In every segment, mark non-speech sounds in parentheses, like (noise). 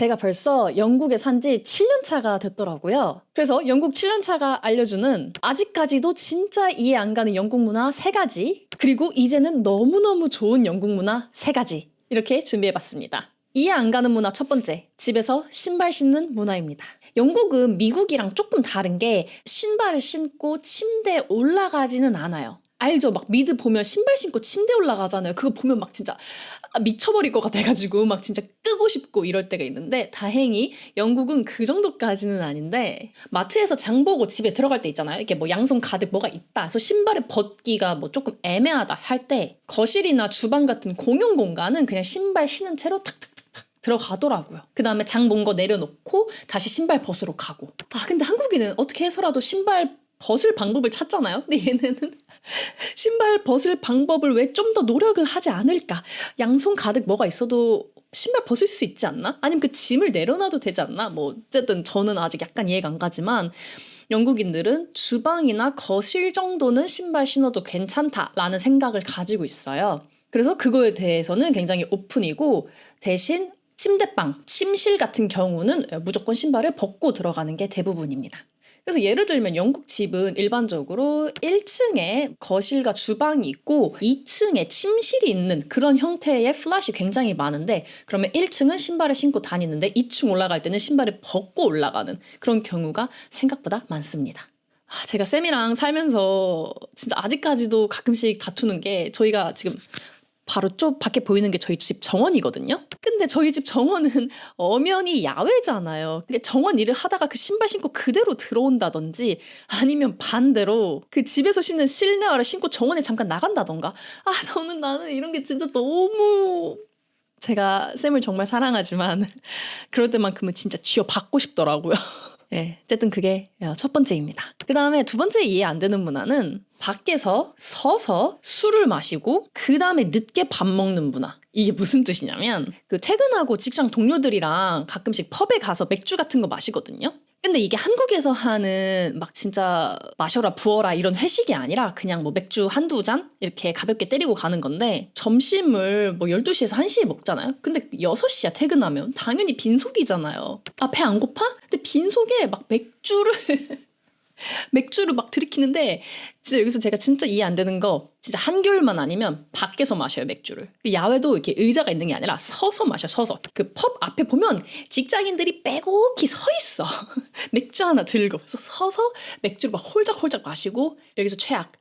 제가 벌써 영국에 산 지 7년 차가 됐더라고요. 그래서 영국 7년 차가 알려주는 아직까지도 진짜 이해 안 가는 영국 문화 세 가지, 그리고 이제는 너무너무 좋은 영국 문화 세 가지. 이렇게 준비해 봤습니다. 이해 안 가는 문화 첫 번째, 집에서 신발 신는 문화입니다. 영국은 미국이랑 조금 다른 게 신발을 신고 침대에 올라가지는 않아요. 알죠? 막 미드 보면 신발 신고 침대 올라가잖아요. 그거 보면 막 진짜 아, 미쳐버릴 것 같아가지고 막 진짜 끄고 싶고 이럴 때가 있는데 다행히 영국은 그 정도까지는 아닌데 마트에서 장 보고 집에 들어갈 때 있잖아요. 이게 뭐 양손 가득 뭐가 있다. 그래서 신발을 벗기가 뭐 조금 애매하다 할 때 거실이나 주방 같은 공용 공간은 그냥 신발 신은 채로 탁탁탁탁 들어가더라고요. 그 다음에 장 본 거 내려놓고 다시 신발 벗으러 가고. 아 근데 한국인은 어떻게 해서라도 신발 벗을 방법을 찾잖아요. 근데 얘네는 (laughs) 신발 벗을 방법을 왜 좀 더 노력을 하지 않을까? 양손 가득 뭐가 있어도 신발 벗을 수 있지 않나? 아니면 그 짐을 내려놔도 되지 않나? 뭐 어쨌든 저는 아직 약간 이해가 안 가지만 영국인들은 주방이나 거실 정도는 신발 신어도 괜찮다라는 생각을 가지고 있어요. 그래서 그거에 대해서는 굉장히 오픈이고 대신 침대방, 침실 같은 경우는 무조건 신발을 벗고 들어가는 게 대부분입니다. 그래서 예를 들면 영국 집은 일반적으로 1층에 거실과 주방이 있고 2층에 침실이 있는 그런 형태의 플랫이 굉장히 많은데 그러면 1층은 신발을 신고 다니는데 2층 올라갈 때는 신발을 벗고 올라가는 그런 경우가 생각보다 많습니다. 아, 제가 쌤이랑 살면서 진짜 아직까지도 가끔씩 다투는 게 저희가 지금 바로 쪽 밖에 보이는 게 저희 집 정원이거든요. 근데 저희 집 정원은 (laughs) 엄연히 야외잖아요. 근데 정원 일을 하다가 그 신발 신고 그대로 들어온다든지 아니면 반대로 그 집에서 신는 실내화를 신고 정원에 잠깐 나간다던가. 아, 저는 나는 이런 게 진짜 너무 제가 쌤을 정말 사랑하지만 (laughs) 그럴 때만큼은 진짜 쥐어 받고 싶더라고요. (laughs) 예, 어쨌든 그게 첫 번째입니다. 그 다음에 두 번째 이해 안 되는 문화는 밖에서 서서 술을 마시고 그 다음에 늦게 밥 먹는 문화. 이게 무슨 뜻이냐면 그 퇴근하고 직장 동료들이랑 가끔씩 펍에 가서 맥주 같은 거 마시거든요. 근데 이게 한국에서 하는 막 진짜 마셔라 부어라 이런 회식이 아니라 그냥 뭐 맥주 한두 잔 이렇게 가볍게 때리고 가는 건데 점심을 뭐 12시에서 1시에 먹잖아요. 근데 6시야 퇴근하면 당연히 빈속이잖아요. 아 배 안 고파? 근데 빈속에 막 맥주를 (laughs) 맥주를 막 들이키는데 진짜 여기서 제가 진짜 이해 안 되는 거 진짜 한겨울만 아니면 밖에서 마셔요 맥주를. 야외도 이렇게 의자가 있는 게 아니라 서서 마셔 서서. 그 펍 앞에 보면 직장인들이 빼곡히 서 있어. (laughs) 맥주 하나 들고. 그래서 서서 맥주를 막 홀짝홀짝 마시고 여기서 최악.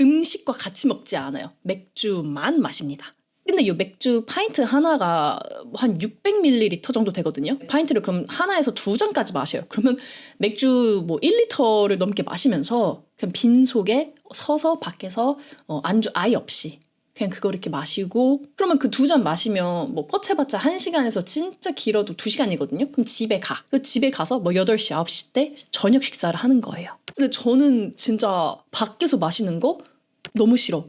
음식과 같이 먹지 않아요. 맥주만 마십니다 근데 이 맥주 파인트 하나가 한 600ml 정도 되거든요. 파인트를 그럼 하나에서 두 잔까지 마셔요. 그러면 맥주 뭐 1리터를 넘게 마시면서 그냥 빈 속에 서서 밖에서 어, 안주 아예 없이 그냥 그걸 이렇게 마시고 그러면 그 두 잔 마시면 뭐 껏해봤자 1시간에서 진짜 길어도 2시간이거든요. 그럼 집에 가. 그 집에 가서 뭐 8시, 9시 때 저녁 식사를 하는 거예요. 근데 저는 진짜 밖에서 마시는 거 너무 싫어.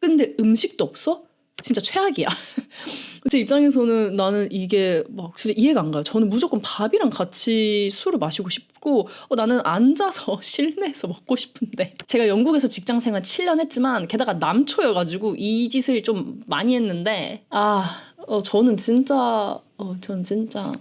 근데 음식도 없어? 진짜 최악이야. (laughs) 제 입장에서는 나는 이게 막 진짜 이해가 안 가요. 저는 무조건 밥이랑 같이 술을 마시고 싶고 어, 나는 앉아서 (laughs) 실내에서 먹고 싶은데 제가 영국에서 직장 생활 7년 했지만 게다가 남초여가지고 이 짓을 좀 많이 했는데 아 어, 저는 진짜 어, 저는 진짜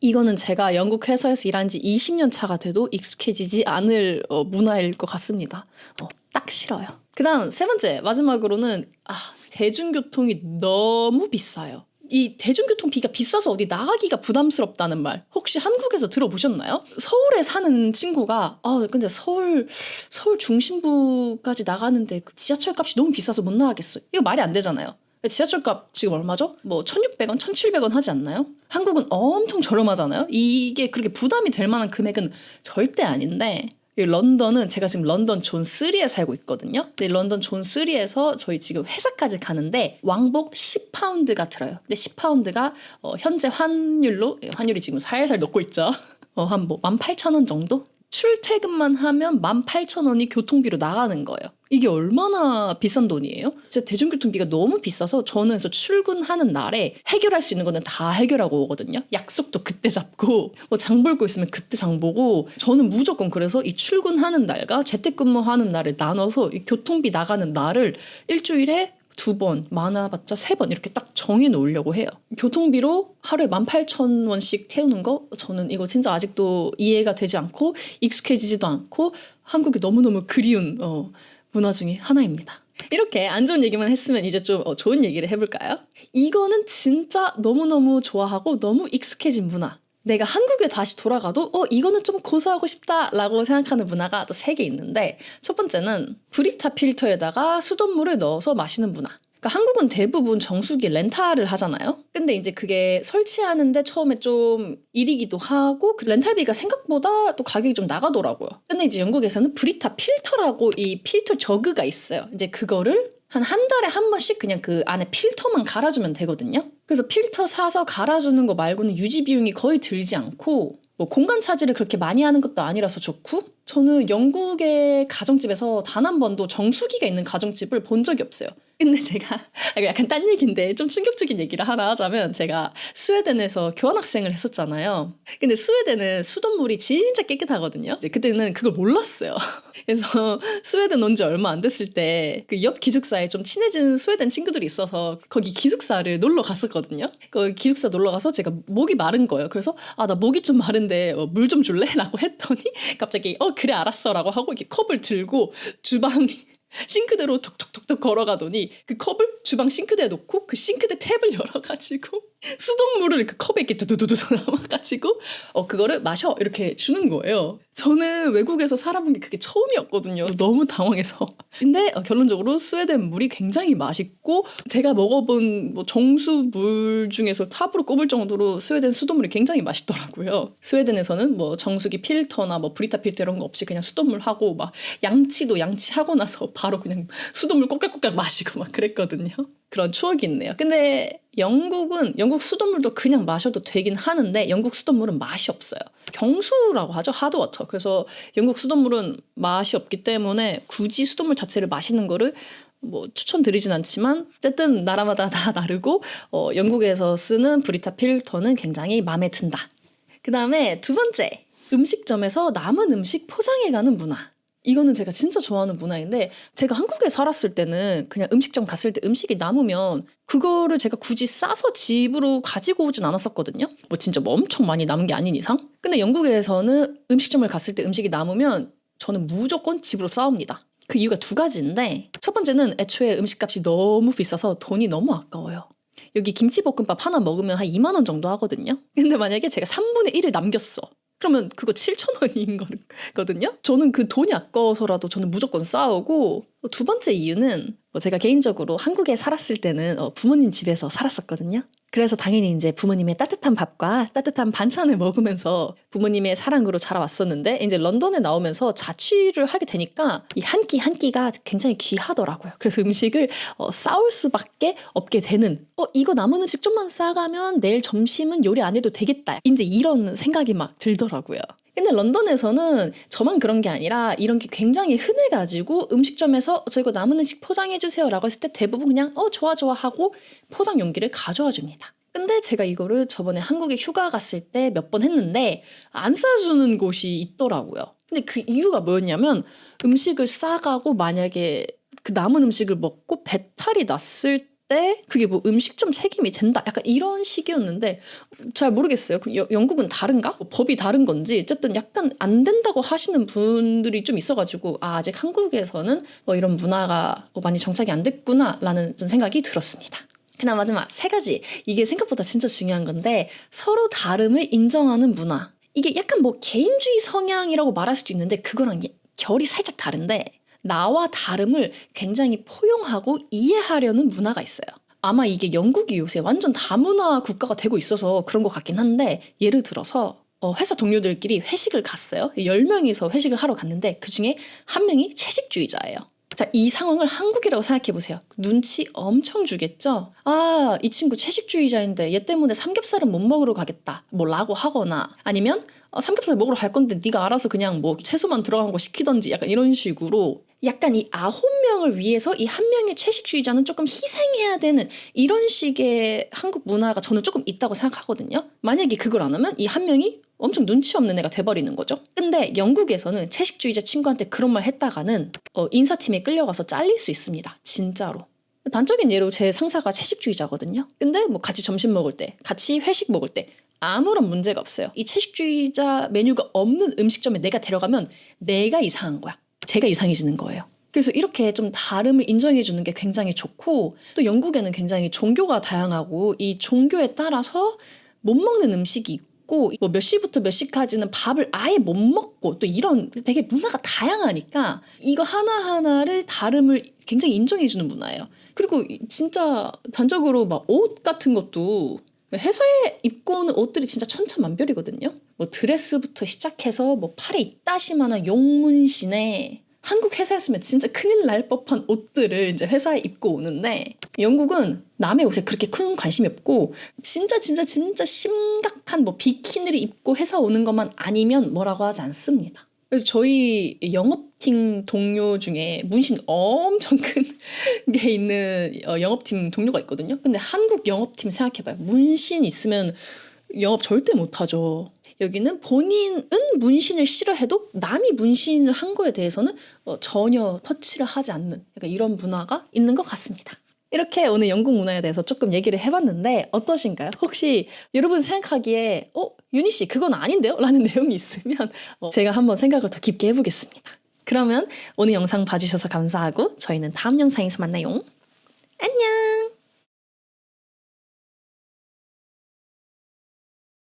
이거는 제가 영국 회사에서 일한 지 20년 차가 돼도 익숙해지지 않을 어, 문화일 것 같습니다. 어, 딱 싫어요. 그다음 세 번째 마지막으로는 아 대중교통이 너무 비싸요. 이 대중교통비가 비싸서 어디 나가기가 부담스럽다는 말 혹시 한국에서 들어보셨나요? 서울에 사는 친구가 아 근데 서울 서울 중심부까지 나가는데 그 지하철 값이 너무 비싸서 못 나가겠어요. 이거 말이 안 되잖아요. 지하철 값 지금 얼마죠? 뭐 1,600원, 1,700원 하지 않나요? 한국은 엄청 저렴하잖아요. 이게 그렇게 부담이 될 만한 금액은 절대 아닌데 이 런던은 제가 지금 런던 존 3에 살고 있거든요. 근데 런던 존 3에서 저희 지금 회사까지 가는데 왕복 10파운드가 들어요. 근데 10파운드가 어, 현재 환율로 예, 환율이 지금 살살 녹고 있죠. (laughs) 어, 한뭐 18,000원 정도? 출퇴근만 하면 18,000원이 교통비로 나가는 거예요. 이게 얼마나 비싼 돈이에요? 진짜 대중교통비가 너무 비싸서 저는 그래서 출근하는 날에 해결할 수 있는 거는 다 해결하고 오거든요. 약속도 그때 잡고 뭐 장 볼 거 있으면 그때 장 보고 저는 무조건 그래서 이 출근하는 날과 재택근무하는 날을 나눠서 이 교통비 나가는 날을 일주일에 두 번, 많아봤자 세 번 이렇게 딱 정해 놓으려고 해요. 교통비로 하루에 18,000원씩 태우는 거 저는 이거 진짜 아직도 이해가 되지 않고 익숙해지지도 않고 한국이 너무너무 그리운 어, 문화 중에 하나입니다. 이렇게 안 좋은 얘기만 했으면 이제 좀 어, 좋은 얘기를 해볼까요? 이거는 진짜 너무너무 좋아하고 너무 익숙해진 문화. 내가 한국에 다시 돌아가도 어 이거는 좀 고수하고 싶다라고 생각하는 문화가 또 세 개 있는데 첫 번째는 브리타 필터에다가 수돗물을 넣어서 마시는 문화. 그러니까 한국은 대부분 정수기 렌탈을 하잖아요. 근데 이제 그게 설치하는데 처음에 좀 일이기도 하고 그 렌탈비가 생각보다 또 가격이 좀 나가더라고요. 근데 이제 영국에서는 브리타 필터라고 이 필터 저그가 있어요. 이제 그거를 한한 달에 한 번씩 그냥 그 안에 필터만 갈아주면 되거든요. 그래서 필터 사서 갈아주는 거 말고는 유지 비용이 거의 들지 않고 뭐 공간 차지를 그렇게 많이 하는 것도 아니라서 좋고 저는 영국의 가정집에서 단 한 번도 정수기가 있는 가정집을 본 적이 없어요. 근데 제가 (laughs) 아, 약간 딴 얘기인데 좀 충격적인 얘기를 하나 하자면 제가 스웨덴에서 교환학생을 했었잖아요. 근데 스웨덴은 수돗물이 진짜 깨끗하거든요. 그때는 그걸 몰랐어요. (laughs) 그래서 (laughs) 스웨덴 온 지 얼마 안 됐을 때 그 옆 기숙사에 좀 친해진 스웨덴 친구들이 있어서 거기 기숙사를 놀러 갔었거든요. 그 기숙사 놀러 가서 제가 목이 마른 거예요. 그래서 아 나 목이 좀 마른데 물 좀 줄래? (laughs) 라고 했더니 갑자기 어 그래 알았어 라고 하고 이렇게 컵을 들고 주방 싱크대로 톡톡톡톡 걸어가더니 그 컵을 주방 싱크대에 놓고 그 싱크대 탭을 열어가지고 (laughs) 수돗물을 그 컵에 이렇게 두두두두 담아가지고 어 그거를 마셔 이렇게 주는 거예요. 저는 외국에서 살아본 게 그게 처음이었거든요. 너무 당황해서. 근데 어, 결론적으로 스웨덴 물이 굉장히 맛있고 제가 먹어본 뭐 정수 물 중에서 탑으로 꼽을 정도로 스웨덴 수돗물이 굉장히 맛있더라고요. 스웨덴에서는 뭐 정수기 필터나 뭐 브리타 필터 이런 거 없이 그냥 수돗물 하고 막 양치도 양치하고 나서 바로 그냥 수돗물 꼬깍꼬깍 마시고 막 그랬거든요. 그런 추억이 있네요. 근데 영국은 영국 수돗물도 그냥 마셔도 되긴 하는데 영국 수돗물은 맛이 없어요. 경수라고 하죠. 하드워터. 그래서 영국 수돗물은 맛이 없기 때문에 굳이 수돗물 자체를 마시는 거를 뭐 추천드리진 않지만 어쨌든 나라마다 다 다르고 어, 영국에서 쓰는 브리타 필터는 굉장히 마음에 든다. 그 다음에 두 번째 음식점에서 남은 음식 포장해가는 문화. 이거는 제가 진짜 좋아하는 문화인데 제가 한국에 살았을 때는 그냥 음식점 갔을 때 음식이 남으면 그거를 제가 굳이 싸서 집으로 가지고 오진 않았었거든요. 뭐 진짜 뭐 엄청 많이 남은 게 아닌 이상. 근데 영국에서는 음식점을 갔을 때 음식이 남으면 저는 무조건 집으로 싸웁니다. 그 이유가 두 가지인데 첫 번째는 애초에 음식값이 너무 비싸서 돈이 너무 아까워요. 여기 김치볶음밥 하나 먹으면 한 2만 원 정도 하거든요. 근데 만약에 제가 3분의 1을 남겼어. 그러면 그거 7천 원인 거거든요. 저는 그 돈이 아까워서라도 저는 무조건 싸우고 두 번째 이유는 뭐 제가 개인적으로 한국에 살았을 때는 어, 부모님 집에서 살았었거든요. 그래서 당연히 이제 부모님의 따뜻한 밥과 따뜻한 반찬을 (laughs) 먹으면서 부모님의 사랑으로 자라왔었는데 이제 런던에 나오면서 자취를 하게 되니까 이 한끼한 끼가 굉장히 귀하더라고요. 그래서 음식을 어, 싸울 수밖에 없게 되는 어 이거 남은 음식 좀만 싸가면 내일 점심은 요리 안 해도 되겠다. 이제 이런 생각이 막 들더라고요. 근데 런던에서는 저만 그런 게 아니라 이런 게 굉장히 흔해가지고 음식점에서 저 이거 남은 음식 포장해주세요 라고 했을 때 대부분 그냥 어 좋아 좋아 하고 포장 용기를 가져와 줍니다. 근데 제가 이거를 저번에 한국에 휴가 갔을 때 몇 번 했는데 안 싸주는 곳이 있더라고요. 근데 그 이유가 뭐였냐면 음식을 싸가고 만약에 그 남은 음식을 먹고 배탈이 났을 때 그게 뭐 음식점 책임이 된다 약간 이런 식이었는데 잘 모르겠어요. 그 여- 영국은 다른가? 뭐 법이 다른 건지 어쨌든 약간 안 된다고 하시는 분들이 좀 있어가지고 아, 아직 한국에서는 뭐 이런 문화가 뭐 많이 정착이 안 됐구나라는 좀 생각이 들었습니다. 그다음 마지막 세 가지 이게 생각보다 진짜 중요한 건데 서로 다름을 인정하는 문화 이게 약간 뭐 개인주의 성향이라고 말할 수도 있는데 그거랑 예- 결이 살짝 다른데 나와 다름을 굉장히 포용하고 이해하려는 문화가 있어요. 아마 이게 영국이 요새 완전 다문화 국가가 되고 있어서 그런 것 같긴 한데 예를 들어서 어, 회사 동료들끼리 회식을 갔어요. 10명이서 회식을 하러 갔는데 그 중에 한 명이 채식주의자예요. 자, 이 상황을 한국이라고 생각해 보세요. 눈치 엄청 주겠죠? 아, 이 친구 채식주의자인데 얘 때문에 삼겹살은 못 먹으러 가겠다. 뭐 라고 하거나 아니면 어, 삼겹살 먹으러 갈 건데 네가 알아서 그냥 뭐 채소만 들어간 거 시키던지 약간 이런 식으로 약간 이 아홉 명을 위해서 이 한 명의 채식주의자는 조금 희생해야 되는 이런 식의 한국 문화가 저는 조금 있다고 생각하거든요. 만약에 그걸 안 하면 이 한 명이 엄청 눈치 없는 애가 돼버리는 거죠. 근데 영국에서는 채식주의자 친구한테 그런 말 했다가는 어, 인사팀에 끌려가서 잘릴 수 있습니다. 진짜로. 단적인 예로 제 상사가 채식주의자거든요. 근데 뭐 같이 점심 먹을 때, 같이 회식 먹을 때 아무런 문제가 없어요. 이 채식주의자 메뉴가 없는 음식점에 내가 데려가면 내가 이상한 거야. 제가 이상해지는 거예요. 그래서 이렇게 좀 다름을 인정해 주는 게 굉장히 좋고 또 영국에는 굉장히 종교가 다양하고 이 종교에 따라서 못 먹는 음식이 있고 뭐 몇 시부터 몇 시까지는 밥을 아예 못 먹고 또 이런 되게 문화가 다양하니까 이거 하나하나를 다름을 굉장히 인정해 주는 문화예요. 그리고 진짜 단적으로 막 옷 같은 것도 회사에 입고 오는 옷들이 진짜 천차만별이거든요. 뭐 드레스부터 시작해서 뭐 팔에 이따시만한 용문신에 한국 회사였으면 진짜 큰일 날 법한 옷들을 이제 회사에 입고 오는데 영국은 남의 옷에 그렇게 큰 관심이 없고 진짜 진짜 진짜 심각한 뭐 비키니를 입고 회사 오는 것만 아니면 뭐라고 하지 않습니다. 그래서 저희 영업팀 동료 중에 문신 엄청 큰 (laughs) 게 있는 어, 영업팀 동료가 있거든요. 근데 한국 영업팀 생각해봐요. 문신 있으면 영업 절대 못하죠. 여기는 본인은 문신을 싫어해도 남이 문신을 한 거에 대해서는 어, 전혀 터치를 하지 않는 약간 이런 문화가 있는 것 같습니다. 이렇게 오늘 영국 문화에 대해서 조금 얘기를 해봤는데 어떠신가요? 혹시 여러분 생각하기에 어 유니 씨 그건 아닌데요? 라는 (laughs) 내용이 있으면 어, 제가 한번 생각을 더 깊게 해보겠습니다. 그러면 오늘 영상 봐주셔서 감사하고 저희는 다음 영상에서 만나요. 안녕.